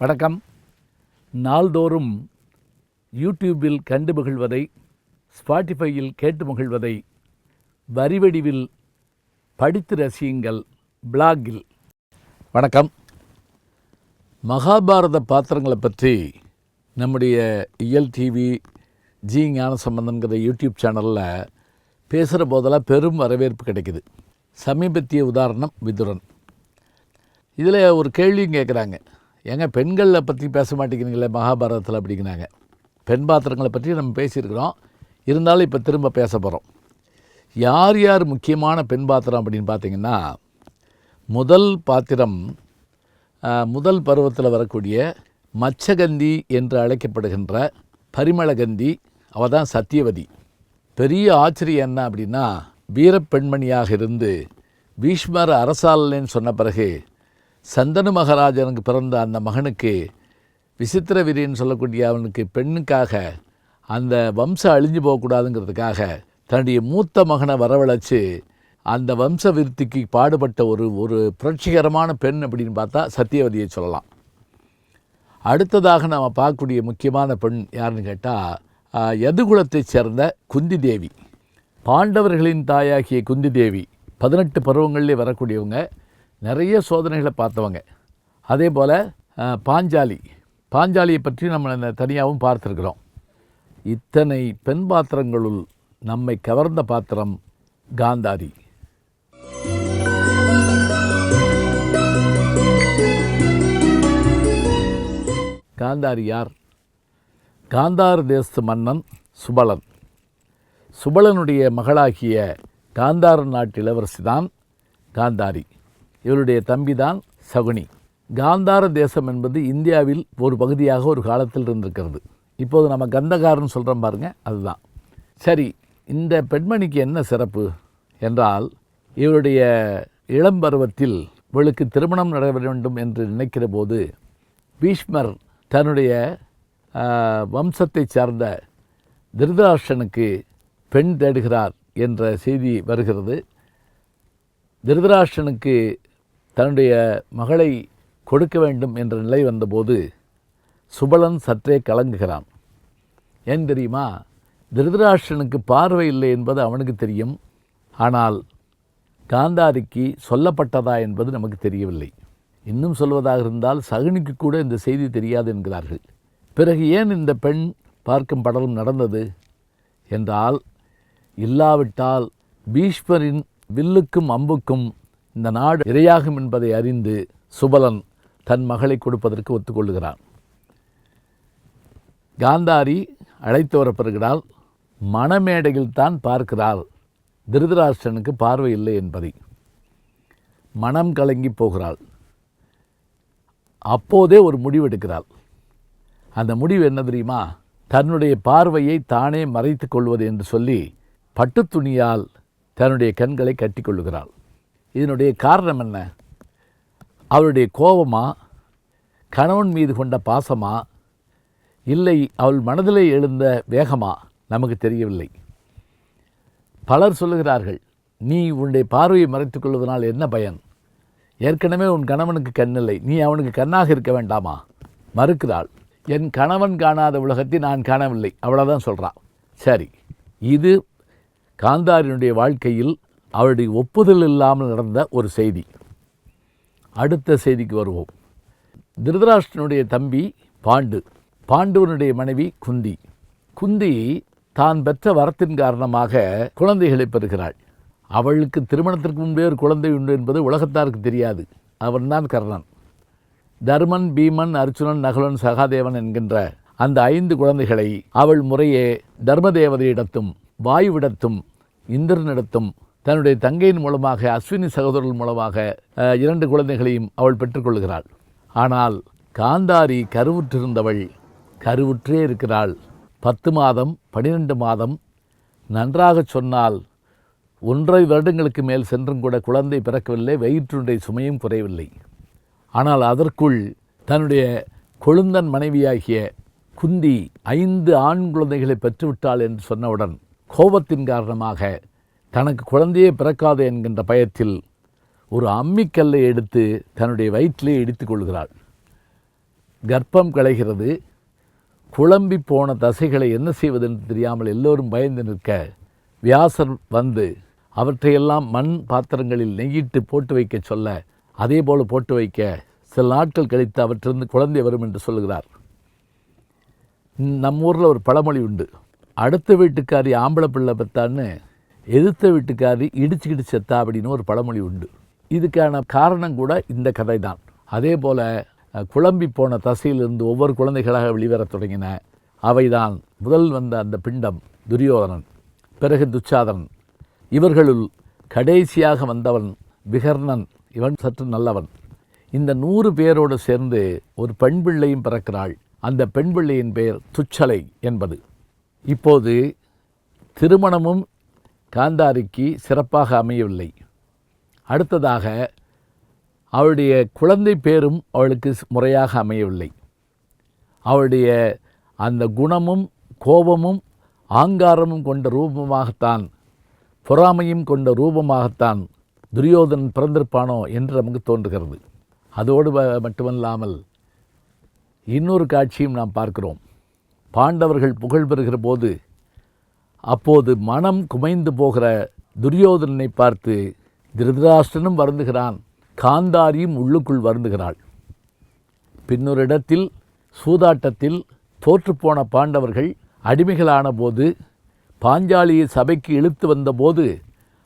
வணக்கம். நாள்தோறும் யூடியூபில் கண்டு மகிழ்வதை ஸ்பாட்டிஃபையில் கேட்டு மகிழ்வதை வரிவடிவில் படித்து ரசியுங்கள் பிளாகில். வணக்கம். மகாபாரத பாத்திரங்களை பற்றி நம்முடைய இயல் டிவி ஜி ஞானசம்பந்தங்கிற யூடியூப் சேனலில் பேசுகிற போதெல்லாம் பெரும் வரவேற்பு கிடைக்குது. சமீபத்திய உதாரணம் விதுரன். இதில் ஒரு கேள்வியும் கேட்குறாங்க ஏங்க பெண்களை பற்றி பேச மாட்டேங்கிறீங்களே மகாபாரதத்தில் அப்படிங்கிறாங்க. பெண் பாத்திரங்களை பற்றி நம்ம பேசியிருக்கிறோம். இருந்தாலும் இப்போ திரும்ப பேச போகிறோம் யார் யார் முக்கியமான பெண் பாத்திரம் அப்படின்னு பார்த்தீங்கன்னா முதல் பாத்திரம் முதல் பருவத்தில் வரக்கூடிய மச்சகந்தி என்று அழைக்கப்படுகின்ற பரிமளகந்தி அவள் தான் சத்தியவதி பெரிய ஆச்சரியம் என்ன அப்படின்னா வீரப்பெண்மணியாக இருந்து பீஷ்மர் அரசாளன்னு சொன்ன பிறகு சந்தனு மகாராஜனுக்கு பிறந்த அந்த மகனுக்கு விசித்திர வீரியன்னு சொல்லக்கூடிய அவனுக்கு பெண்ணுக்காக அந்த வம்சம் அழிஞ்சு போகக்கூடாதுங்கிறதுக்காக தன்னுடைய மூத்த மகனை வரவழைச்சு அந்த வம்ச விருத்திக்கு பாடுபட்ட ஒரு ஒரு புரட்சிகரமான பெண் அப்படின்னு பார்த்தா சத்தியவதியை சொல்லலாம். அடுத்ததாக நாம் பார்க்கக்கூடிய முக்கியமான பெண் யாருன்னு கேட்டால் யதுகுலத்தைச் சேர்ந்த குந்தி தேவி பாண்டவர்களின் தாயாகிய குந்தி தேவி பதினெட்டு பருவங்களிலே வரக்கூடியவங்க. நிறைய சோதனைகளை பார்த்தவங்க. அதே போல் பாஞ்சாலி. பாஞ்சாலியை பற்றி நம்ம தனியாகவும் பார்த்துருக்குறோம். இத்தனை பெண் பாத்திரங்களுள் நம்மை கவர்ந்த பாத்திரம் காந்தாரி காந்தாரி யார்? காந்தார் தேசத்து மன்னன் சுபலன். சுபலனுடைய மகளாகிய காந்தார் நாட்டு இளவரசி தான் காந்தாரி. இவருடைய தம்பி தான் சகுனி. காந்தார தேசம் என்பது இந்தியாவில் ஒரு பகுதியாக ஒரு காலத்தில் இருந்திருக்கிறது. இப்போது நம்ம கந்தகாரன்னு சொல்கிறோம் பாருங்கள் அதுதான். சரி இந்த பெண்மணிக்கு என்ன சிறப்பு என்றால் இவருடைய இளம் பருவத்தில் இவளுக்கு திருமணம் நடைபெற வேண்டும் என்று நினைக்கிற போது பீஷ்மர் தன்னுடைய வம்சத்தை வம்சத்தைச் சார்ந்த திருதராஷ்டனுக்கு பெண் தேடுகிறார் என்ற செய்தி வருகிறது. திருதராஷ்டனுக்கு தன்னுடைய மகளை கொடுக்க வேண்டும் என்ற நிலை வந்தபோது சுபலன் சற்றே கலங்குகிறான். ஏன் தெரியுமா? திருதராஷ்டனுக்கு பார்வை இல்லை என்பது அவனுக்கு தெரியும். ஆனால் காந்தாரிக்கு சொல்லப்பட்டதா என்பது நமக்கு தெரியவில்லை. இன்னும் சொல்வதாக இருந்தால் சகுனிக்கு கூட இந்த செய்தி தெரியாது என்கிறார்கள். பிறகு ஏன் இந்த பெண் பார்க்கும் படலம் நடந்தது? என்றால் இல்லாவிட்டால் பீஷ்மரின் வில்லுக்கும் அம்புக்கும் இந்த நாடு இரையாகும் என்பதை அறிந்து சுபலன் தன் மகளை கொடுப்பதற்கு ஒத்துக்கொள்கிறான். காந்தாரி அழைத்து வரப்படுகிறாள் மணமேடையில் தான் பார்க்கிறாள் திருதராஷ்டிரனுக்கு பார்வை இல்லை என்பதை. மனம் கலங்கி போகிறாள். அப்போதே ஒரு முடிவெடுக்கிறாள் அந்த முடிவு என்ன தெரியுமா? தன்னுடைய பார்வையை தானே மறைத்து கொள்வது என்று சொல்லி பட்டுத் துணியால் தன்னுடைய கண்களை கட்டிக்கொள்ளுகிறாள் இதனுடைய காரணம் என்ன? அவளுடைய கோபமா? கணவன் மீது கொண்ட பாசமா? இல்லை அவள் மனதிலே எழுந்த வேகமா? நமக்கு தெரியவில்லை. பலர் சொல்லுகிறார்கள் நீ உன்னுடைய பார்வையை மறைத்துக் கொள்வதனால் என்ன பயன்? ஏற்கனவே உன் கணவனுக்கு கண்ணில்லை. நீ அவனுக்கு கண்ணாக இருக்க வேண்டாமா மறுக்கிறாள் என் கணவன் காணாத உலகத்தை நான் காணவில்லை. அவ்வளோதான் சொல்கிறான் சரி இது காந்தாரினுடைய வாழ்க்கையில் அவளுடைய ஒப்புதல் இல்லாமல் நடந்த ஒரு செய்தி. அடுத்த செய்திக்கு வருவோம். திருதராஷ்டனுடைய தம்பி பாண்டு பாண்டுவனுடைய மனைவி குந்தி. குந்தி தான் பெற்ற வரத்தின் காரணமாக குழந்தைகளை பெறுகிறாள். அவளுக்கு திருமணத்திற்கு முன்பே ஒரு குழந்தை உண்டு என்பது உலகத்தாருக்கு தெரியாது. அவன்தான் கர்ணன். தர்மன் பீமன் அர்ச்சுனன் நகுலன் சகாதேவன் என்கின்ற அந்த ஐந்து குழந்தைகளை அவள் முறையே தர்மதேவதையிடத்தும் வாயுவிடத்தும் இந்திரனிடத்தும் தன்னுடைய தங்கையின் மூலமாக அஸ்வினி சகோதரர்கள் மூலமாக இரண்டு குழந்தைகளையும் அவள் பெற்றுக்கொள்கிறாள். ஆனால் காந்தாரி கருவுற்றிருந்தவள் கருவுற்றே இருக்கிறாள். பத்து மாதம் பனிரெண்டு மாதம் நன்றாகச் சொன்னால் ஒன்றரை வருடங்களுக்கு மேல் சென்றும் கூட குழந்தை பிறக்கவில்லை வயிற்றுடைய சுமையும் குறையவில்லை. ஆனால் அதற்குள் தன்னுடைய கொழுந்தன் மனைவியாகிய குந்தி ஐந்து ஆண் குழந்தைகளை பெற்றுவிட்டாள் என்று சொன்னவுடன் கோபத்தின் காரணமாக தனக்கு குழந்தையே பிறக்காது என்கின்ற பயத்தில் ஒரு அம்மிக்கல்லை எடுத்து தன்னுடைய வயிற்றிலே இடித்துக்கொள்கிறாள் கர்ப்பம் களைகிறது. குழம்பி போன தசைகளை என்ன செய்வதென்று தெரியாமல் எல்லோரும் பயந்து நிற்க வியாசர் வந்து அவற்றையெல்லாம் மண் பாத்திரங்களில் நெய்யிட்டு போட்டு வைக்க சொல்ல அதே போல் போட்டு வைக்க சில நாட்கள் கழித்து அவற்றிலிருந்து குழந்தை வரும் என்று சொல்கிறார் நம்ம ஊரில் ஒரு பழமொழி உண்டு. அடுத்த வீட்டுக்காரி ஆம்பளை பிள்ளை பெற்றான்னு எதிர்த்த வீட்டுக்காரி இடிச்சுக்கிட்டு செத்தா அப்படின்னு ஒரு பழமொழி உண்டு. இதுக்கான காரணம் கூட இந்த கதை தான் அதே போல் குழம்பி போன தசையிலிருந்து ஒவ்வொரு குழந்தைகளாக வெளிவரத் தொடங்கின அவைதான் முதல் வந்த அந்த பிண்டம் துரியோதனன் பிறகு துச்சாதனன் இவர்களுள் கடைசியாக வந்தவன் விகர்ணன். இவன் சற்று நல்லவன். இந்த நூறு பேரோடு சேர்ந்து ஒரு பெண் பிள்ளையும் பிறக்கிறாள். அந்த பெண் பிள்ளையின் பெயர் துச்சலை என்பது. இப்போது திருமணமும் காந்தாரிக்கு சிறப்பாக அமையவில்லை. அடுத்ததாக அவளுடைய குழந்தை பேரும் அவளுக்கு முறையாக அமையவில்லை. அவளுடைய அந்த குணமும் கோபமும் ஆங்காரமும் கொண்ட ரூபமாகத்தான் பொறாமையும் கொண்ட ரூபமாகத்தான் துரியோதனன் பிறந்திருப்பானோ என்று நமக்கு தோன்றுகிறது. அதோடு வ- மட்டுமல்லாமல் இன்னொரு காட்சியும் நாம் பார்க்கிறோம். பாண்டவர்கள் புகழ் பெறுகிற போது அப்போது மனம் குமைந்து போகிற துரியோதனனை பார்த்து திருதராஷ்டிரனும் வருந்துகிறான் காந்தாரியும் உள்ளுக்குள் வருந்துகிறாள். பின்னொரு இடத்தில் சூதாட்டத்தில் தோற்றுப்போன பாண்டவர்கள் அடிமைகளான போது பாஞ்சாலியை சபைக்கு இழுத்து வந்தபோது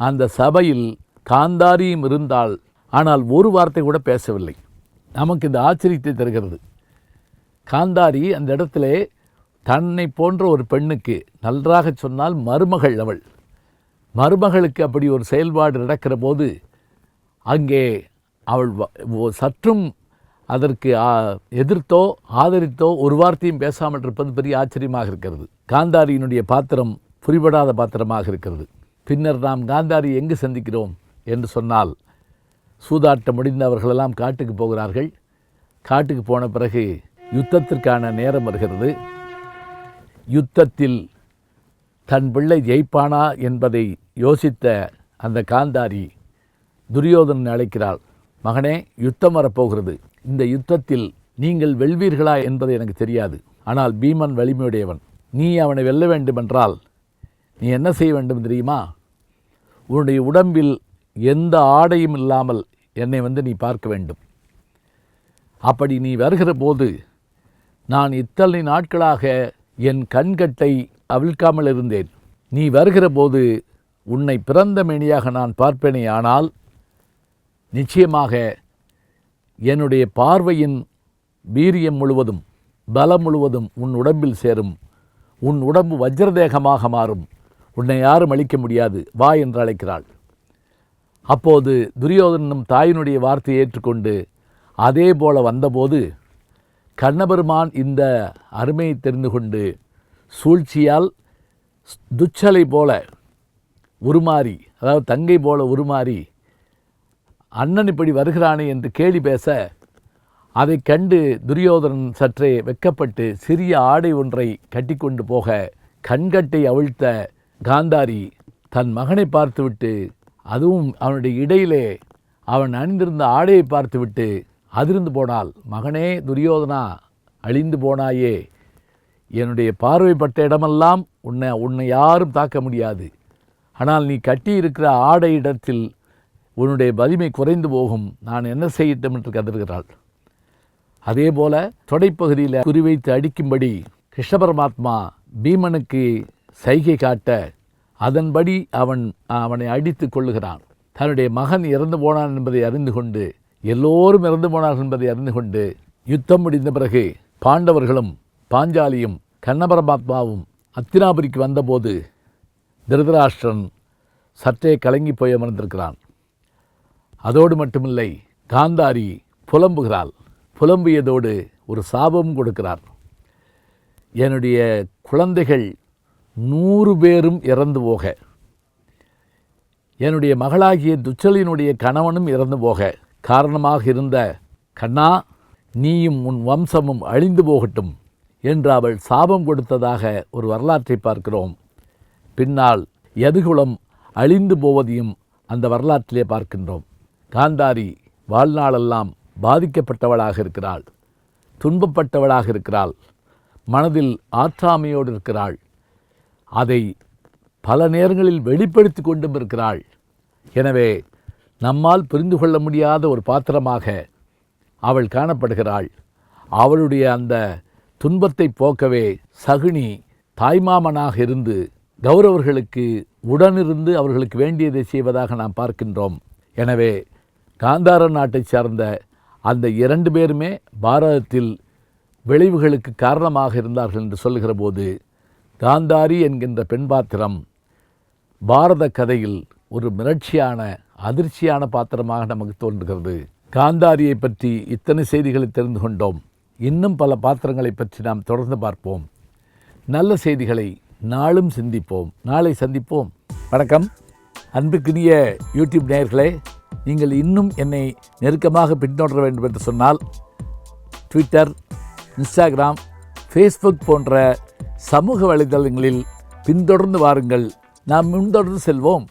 அந்த சபையில் காந்தாரியும் இருந்தால் ஆனால் ஒரு வார்த்தை கூட பேசவில்லை. நமக்கு இந்த ஆச்சரியத்தை தருகிறது. காந்தாரி அந்த இடத்துல தன்னை போன்ற ஒரு பெண்ணுக்கு நன்றாக சொன்னால் மருமகள் அவள். மருமகளுக்கு அப்படி ஒரு செயல்பாடு நடக்கிற போது அங்கே அவள் சற்றும் அதற்கு எதிர்த்தோ ஆதரித்தோ ஒரு வார்த்தையும் பேசாமல் இருப்பது பெரிய ஆச்சரியமாக இருக்கிறது. காந்தாரியினுடைய பாத்திரம் புரிபடாத பாத்திரமாக இருக்கிறது. பின்னர் நாம் காந்தாரி எங்கு சந்திக்கிறோம் என்று சொன்னால் சூதாட்டம் முடிந்தவர்களெல்லாம் காட்டுக்கு போகிறார்கள். காட்டுக்கு போன பிறகு யுத்தத்திற்கான நேரம் வருகிறது. யுத்தத்தில் தன் பிள்ளை ஜெயிப்பானா என்பதை யோசித்த அந்த காந்தாரி துரியோதனன் அழைக்கிறாள் மகனே யுத்தம் வரப்போகிறது. இந்த யுத்தத்தில் நீங்கள் வெல்வீர்களா என்பது எனக்கு தெரியாது. ஆனால் பீமன் வலிமையுடையவன். நீ அவனை வெல்ல வேண்டுமென்றால் நீ என்ன செய்ய வேண்டும் தெரியுமா? உன்னுடைய உடம்பில் எந்த ஆடையும் இல்லாமல் என்னை வந்து நீ பார்க்க வேண்டும். அப்படி நீ வருகிற போது நான் இத்தனை நாட்களாக என் கண்கட்டை அவிழ்க்காமல் இருந்தேன். நீ வருகிற போது உன்னை பிறந்த மேனியாக நான் பார்ப்பேனே ஆனால் நிச்சயமாக என்னுடைய பார்வையின் வீரியம் முழுவதும் பலம் முழுவதும் உன் உடம்பில் சேரும். உன் உடம்பு வஜ்ரதேகமாக மாறும். உன்னை யாரும் அழிக்க முடியாது. வா என்று அழைக்கிறாள். அப்போது துரியோதனனும் தாயினுடைய வார்த்தையை ஏற்றுக்கொண்டு அதே போல வந்தபோது கண்ணபெருமான் இந்த அருமையை தெரிந்து கொண்டு சூழ்ச்சியால் துச்சலை போல உருமாறி அதாவது தங்கை போல உருமாறி அண்ணன் இப்படி வருகிறானே என்று கேலி பேச அதைக் கண்டு துரியோதனன் சற்றே வெட்கப்பட்டு சிறிய ஆடை ஒன்றை கட்டிக்கொண்டு போக கண்கட்டை அவிழ்த்த காந்தாரி தன் மகனை பார்த்துவிட்டு அதுவும் அவனுடைய இடையிலே அவன் அணிந்திருந்த ஆடையை பார்த்துவிட்டு அதிர்ந்து போனால் மகனே துரியோதனா அழிந்து போனாயே. என்னுடைய பார்வைப்பட்ட இடமெல்லாம் உன்னை உன்னை யாரும் தாக்க முடியாது. ஆனால் நீ கட்டியிருக்கிற ஆடை இடத்தில் உன்னுடைய வலிமை குறைந்து போகும். நான் என்ன செய்யட்டும் என்று கதறுகிறாள். அதே போல தொடைப்பகுதியில் குறிவைத்து அடிக்கும்படி கிருஷ்ண பரமாத்மா பீமனுக்கு சைகை காட்ட அதன்படி அவன் அவனை அடித்து கொள்ளுகிறான். தன்னுடைய மகன் இறந்து போனான் என்பதை அறிந்து கொண்டு எல்லோரும் இறந்து போனார்கள் என்பதை அறிந்து கொண்டு யுத்தம் முடிந்த பிறகு பாண்டவர்களும் பாஞ்சாலியும் கண்ணபரமாத்மாவும் அத்தினாபுரிக்கு வந்தபோது திருதராஷ்டிரன் சற்றே கலங்கி போய் அமர்ந்திருக்கிறான். அதோடு மட்டுமில்லை காந்தாரி புலம்புகிறாள். புலம்பியதோடு ஒரு சாபமும் கொடுக்கிறார். என்னுடைய குழந்தைகள் நூறு பேரும் இறந்து போக. என்னுடைய மகளாகிய துச்சலினுடைய கணவனும் இறந்து போக. காரணமாக இருந்த கண்ணா நீயும் உன் வம்சமும் அழிந்து போகட்டும் என்று அவள் சாபம் கொடுத்ததாக ஒரு வரலாற்றை பார்க்கிறோம். பின்னால் யதுகுலம் அழிந்து போவதையும் அந்த வரலாற்றிலே பார்க்கின்றோம். காந்தாரி வாழ்நாளெல்லாம் பாதிக்கப்பட்டவளாக இருக்கிறாள் துன்பப்பட்டவளாக இருக்கிறாள் மனதில் ஆற்றாமையோடு இருக்கிறாள் அதை பல நேரங்களில் வெளிப்படுத்தி கொண்டும் இருக்கிறாள். எனவே நம்மால் புரிந்து கொள்ள முடியாத ஒரு பாத்திரமாக அவள் காணப்படுகிறாள். அவளுடைய அந்த துன்பத்தை போக்கவே சகுனி தாய்மாமனாக இருந்து கௌரவர்களுக்கு உடனிருந்து அவர்களுக்கு வேண்டியதை செய்வதாக நாம் பார்க்கின்றோம். எனவே காந்தார நாட்டைச் சார்ந்த அந்த இரண்டு பேருமே பாரதத்தில் விளைவுகளுக்கு காரணமாக இருந்தார்கள் என்று சொல்லுகிற போது காந்தாரி என்கின்ற பெண் பாத்திரம் பாரத கதையில் ஒரு மிரட்சியான அதிர்ச்சியான பாத்திரமாக நமக்கு தோன்றுகிறது. காந்தாரியை பற்றி இத்தனை செய்திகளை தெரிந்து கொண்டோம். இன்னும் பல பாத்திரங்களை பற்றி நாம் தொடர்ந்து பார்ப்போம். நல்ல செய்திகளை நாளும் சிந்திப்போம். நாளை சந்திப்போம். வணக்கம். அன்புக்குரிய யூடியூப் நேயர்களே நீங்கள் இன்னும் என்னை நெருக்கமாக பின்தொடர வேண்டும் என்று சொன்னால் ட்விட்டர் இன்ஸ்டாகிராம் ஃபேஸ்புக் போன்ற சமூக வலைதளங்களில் பின்தொடர்ந்து வாருங்கள். நாம் முன்தொடர்ந்து செல்வோம்.